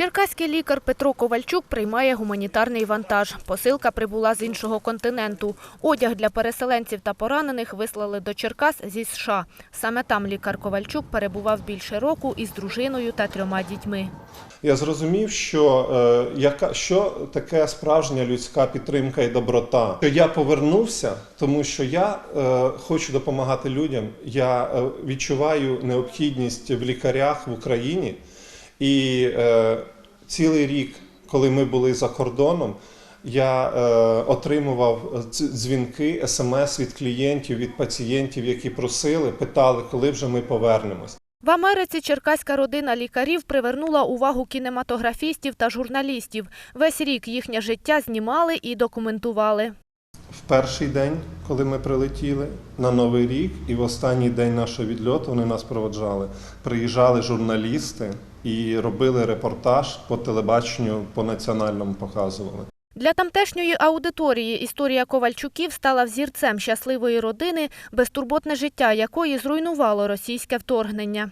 Черкаський лікар Петро Ковальчук приймає гуманітарний вантаж. Посилка прибула з іншого континенту. Одяг для переселенців та поранених вислали до Черкас зі США. Саме там лікар Ковальчук перебував більше року із дружиною та трьома дітьми. Я зрозумів, що, е, яка, що таке справжня людська підтримка і доброта. Я повернувся, тому що я е, хочу допомагати людям. Я е, відчуваю необхідність в лікарях в Україні. І е, цілий рік, коли ми були за кордоном, я е, отримував дзвінки, смс від клієнтів, від пацієнтів, які просили, питали, коли вже ми повернемось. В Америці черкаська родина лікарів привернула увагу кінематографістів та журналістів. Весь рік їхнє життя знімали і документували. В перший день, коли ми прилетіли на Новий рік, і в останній день нашого відльоту вони нас проводжали. Приїжджали журналісти і робили репортаж по телебаченню, по національному показували. Для тамтешньої аудиторії історія Ковальчуків стала взірцем щасливої родини, безтурботне життя якої зруйнувало російське вторгнення.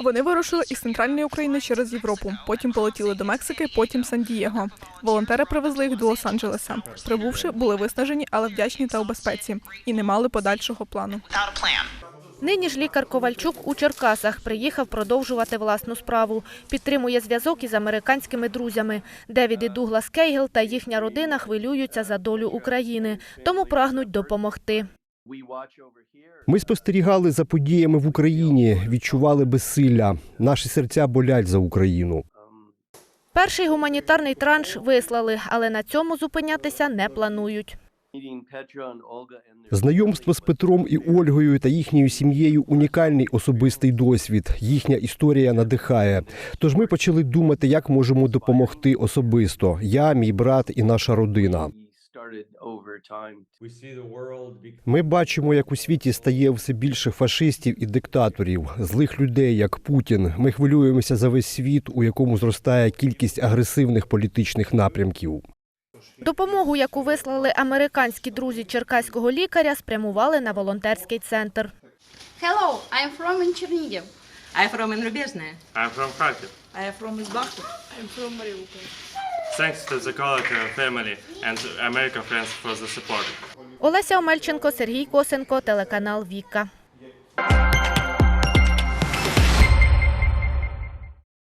Вони вирушили із центральної України через Європу. Потім полетіли до Мексики, потім Сан-Дієго. Волонтери привезли їх до Лос-Анджелеса. Прибувши, були виснажені, але вдячні та у безпеці, і не мали подальшого плану. Нині ж лікар Ковальчук у Черкасах приїхав продовжувати власну справу. Підтримує зв'язок із американськими друзями. Девід і Дуглас Кейгел та їхня родина хвилюються за долю України, тому прагнуть допомогти. Ми спостерігали за подіями в Україні, відчували безсилля. Наші серця болять за Україну. Перший гуманітарний транш вислали, але на цьому зупинятися не планують. Знайомство з Петром і Ольгою та їхньою сім'єю унікальний особистий досвід. Їхня історія надихає. Тож ми почали думати, як можемо допомогти особисто. Я, мій брат і наша родина. Ми бачимо, як у світі стає все більше фашистів і диктаторів, злих людей, як Путін. Ми хвилюємося за весь світ, у якому зростає кількість агресивних політичних напрямків. Допомогу, яку вислали американські друзі черкаського лікаря, спрямували на волонтерський центр. Hello, I'm from in Chernihiv. I from in Rubezhne. I'm from Kharkiv. I am from Izbakhov. Thanks to the Kolaka family and American friends for the support. Олеся Омельченко, Сергій Косенко, телеканал Віка.